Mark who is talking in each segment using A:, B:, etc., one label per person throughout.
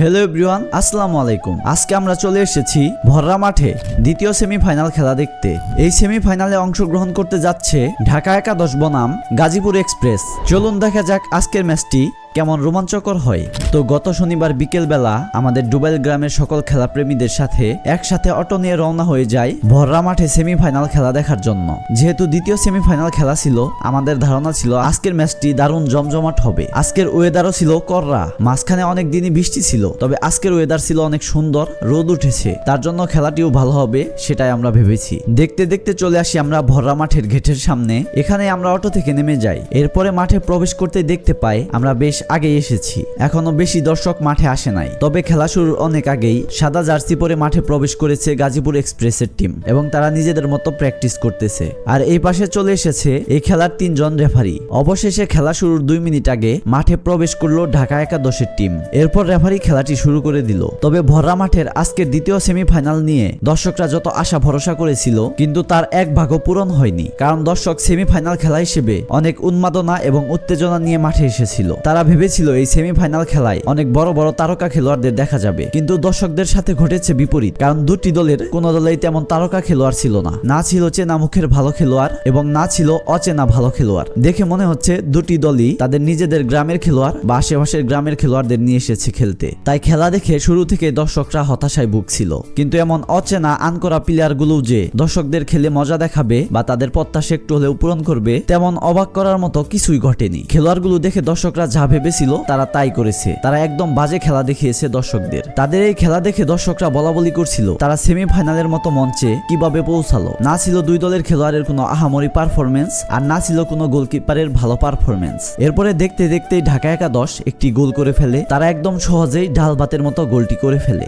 A: Hello everyone আসসালামু আলাইকুম। আজকে আমরা চলে এসেছি ভররা মাঠে দ্বিতীয় সেমিফাইনাল খেলা দেখতে। এই সেমিফাইনালে অংশগ্রহণ করতে যাচ্ছে ঢাকা একাদশ বনাম গাজীপুর এক্সপ্রেস। চলুন দেখা যাক আজকের ম্যাচটি কেমন রোমাঞ্চকর হয়? তো গত শনিবার বিকেলবেলা আমাদের ডুবাইল গ্রামের সকল খেলাপ্রেমীদের সাথে একসাথে অটো নিয়ে রওনা হয়ে যায় ভররা মাঠে সেমিফাইনাল খেলা দেখার জন্য। যেহেতু দ্বিতীয় সেমিফাইনাল খেলা ছিল, আমাদের ধারণা ছিল আজকের ম্যাচটি দারুণ জমজমাট হবে। আজকের ওয়েদারও ছিল কররা, মাঝখানে অনেক দিনই বৃষ্টি ছিল, তবে আজকের ওয়েদার ছিল অনেক সুন্দর, রোদ উঠেছে। তার জন্য খেলাটিও ভালো হবে, সেটাই আমরা ভেবেছি। দেখতে দেখতে চলে আসি আমরা ভররা মাঠের গেটের সামনে। এখানে আমরা অটো থেকে নেমে যাই। এরপরে মাঠে প্রবেশ করতে দেখতে পাই আমরা বেশ আগে এসেছি। এখনও বেশি দর্শক মাঠে আসে নাই। তবে খেলা শুরুর অনেক আগেই সাদা জার্সি পরে মাঠে প্রবেশ করেছে গাজীপুর এক্সপ্রেসের টিম এবং তারা নিজেদের মতো প্র্যাকটিস করতেছে। আর এই পাশে চলে এসেছে এই খেলার তিনজন রেফারি। অবশেষে খেলা শুরুর দুই মিনিট আগে মাঠে প্রবেশ করল ঢাকা একাদশের টিম। এরপর রেফারি খেলাটি শুরু করে দিল। তবে ভররা মাঠের আজকের দ্বিতীয় সেমিফাইনাল নিয়ে দর্শকরা যত আশা ভরসা করেছিল, কিন্তু তার এক ভাগও পূরণ হয়নি। কারণ দর্শক সেমিফাইনাল খেলা হিসেবে অনেক উন্মাদনা এবং উত্তেজনা নিয়ে মাঠে এসেছিল। তারা ভেবেছিল এই সেমিফাইনাল খেলায় অনেক বড় বড় তারকা খেলোয়াড়দের দেখা যাবে। কিন্তু দর্শকদের সাথে ঘটেছে বিপরীত, কারণ দুটি দলের কোন দলেই তেমন তারকা খেলোয়াড় ছিল না। না ছিল চেনা মুখের ভালো খেলোয়াড় এবং না ছিল অচেনা ভালো খেলোয়াড়। দেখে মনে হচ্ছে দুটি দলই তাদের নিজেদের গ্রামের খেলোয়াড় বা আশেপাশের গ্রামের খেলোয়াড়দের নিয়ে এসেছে খেলতে। তাই খেলা দেখে শুরু থেকে দর্শকরা হতাশায় ভুগছিল। কিন্তু এমন অচেনা, আনকরা প্লেয়ারগুলো যে দর্শকদের খেলে মজা দেখাবে বা তাদের প্রত্যাশা একটু হলেও পূরণ করবে, তেমন অবাক করার মতো কিছুই ঘটেনি। খেলোয়াড়গুলো দেখে দর্শকরা যা ভেবেছিল তারা তাই করেছে। তারা একদম বাজে খেলা দেখিয়েছে দর্শকদের। তাদের এই খেলা দেখে দর্শকরা বলা বলি করছিল, তারা সেমিফাইনালের মতো মঞ্চে কীভাবে পৌঁছালো? না ছিল দুই দলের খেলোয়াড়ের কোনো আহামরি পারফরমেন্স আর না ছিল কোনো গোলকিপারের ভালো পারফরমেন্স এরপরে দেখতে দেখতেই ঢাকা একাদশ একটি গোল করে ফেলে, তারা একদম সহজেই ডাল ভাতের মতো গোলটি করে ফেলে।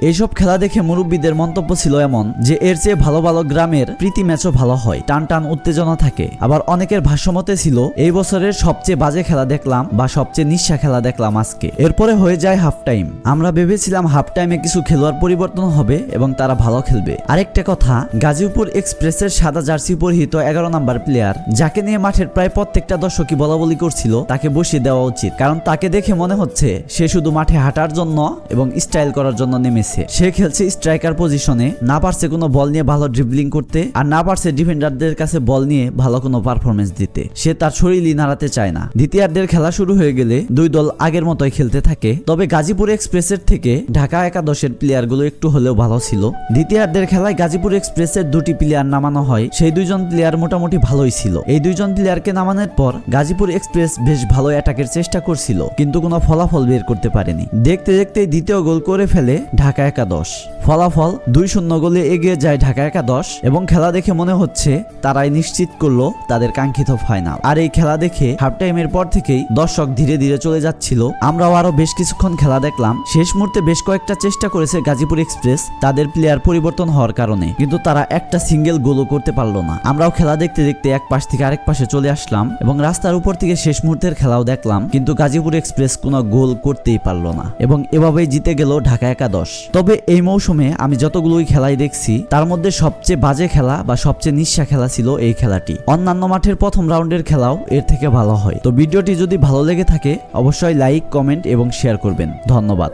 A: এইসব খেলা দেখে মুরব্বীদের মন্তব্য ছিল এমন যে, এর চেয়ে ভালো ভালো গ্রামের প্রীতি ম্যাচও ভালো হয়। টান টান উত্তেজনা থাকে। আবার অনেকের ভাষ্যমতে ছিল, এই বছরের সবচেয়ে বাজে খেলা দেখলাম বা সবচেয়ে নিঃসা খেলা দেখলাম আজকে। এরপরে হয়ে যায় হাফ টাইম আমরা ভেবেছিলাম হাফ টাইমে কিছু খেলোয়াড় পরিবর্তন হবে এবং তারা ভালো খেলবে। আরেকটা কথা, গাজীপুর এক্সপ্রেসের সাদা জার্সি পরিহিত এগারো নাম্বার প্লেয়ার যাকে নিয়ে মাঠের প্রায় প্রত্যেকটা দর্শকই বলা বলি করছিল, তাকে বসিয়ে দেওয়া উচিত। কারণ তাকে দেখে মনে হচ্ছে, সে শুধু মাঠে হাঁটার জন্য এবং স্টাইল করার জন্য নেমেছে। সে খেলছে স্ট্রাইকার পজিশনে না পারছে কোনো বল নিয়ে ভালো ড্রিবলিং করতে আর না পারছে ডিফেন্ডারদের কাছে বল নিয়ে ভালো কোনো পারফরমেন্স দিতে। সে তার শরীরই নাড়াতে চায় না। দ্বিতীয়ার্ধের খেলা শুরু হয়ে গেলে দুই দল আগের মতোই খেলতে থাকে। তবে গাজীপুর এক্সপ্রেসের থেকে ঢাকা একাদশের প্লেয়ারগুলো একটু হলেও ভালো ছিল। দ্বিতীয়ার্ধের খেলায় গাজীপুর এক্সপ্রেসের দুটি প্লেয়ার নামানো হয়। সেই দুইজন প্লেয়ার মোটামুটি ভালোই ছিল। এই দুইজন প্লেয়ারকে নামানোর পর গাজীপুর এক্সপ্রেস বেশ ভালো অ্যাটাকের চেষ্টা করছিল। কিন্তু কোনো ফলাফল বের করতে পারেনি। দেখতে দেখতে দ্বিতীয় গোল করে ফেলে ঢাকা একাদশ। ফলাফল দুই শূন্য গোলে এগিয়ে যায় ঢাকা একাদশ এবং খেলা দেখে মনে হচ্ছে তারাই নিশ্চিত করল তাদের কাঙ্ক্ষিত ফাইনাল। আর এই খেলা দেখে হাফ টাইমের পর থেকেই দর্শক ধীরে ধীরে চলে যাচ্ছিল। আমরাও আরও বেশ কিছুক্ষণ খেলা দেখলাম। শেষ মুহূর্তে বেশ কয়েকটা চেষ্টা করেছে গাজীপুর এক্সপ্রেস, তাদের প্লেয়ার পরিবর্তন হওয়ার কারণে। কিন্তু তারা একটা সিঙ্গেল গোলও করতে পারল না। আমরাও খেলা দেখতে দেখতে এক পাশ থেকে আরেক পাশে চলে আসলাম এবং রাস্তার উপর থেকে শেষ মুহূর্তের খেলাও দেখলাম। কিন্তু গাজীপুর এক্সপ্রেস কোনো গোল করতেই পারল না। এবং এভাবেই জিতে গেল ঢাকা একাদশ। তবে এই মৌসুমে আমি যতগুলোই খেলাই দেখছি, তার মধ্যে সবচেয়ে বাজে খেলা বা সবচেয়ে নিঃসা খেলা ছিল এই খেলাটি। অন্যান্য মাঠের প্রথম রাউন্ডের খেলাও এর থেকে ভালো হয়। তো ভিডিওটি যদি ভালো লেগে থাকে, অবশ্যই লাইক, কমেন্ট এবং শেয়ার করবেন। ধন্যবাদ।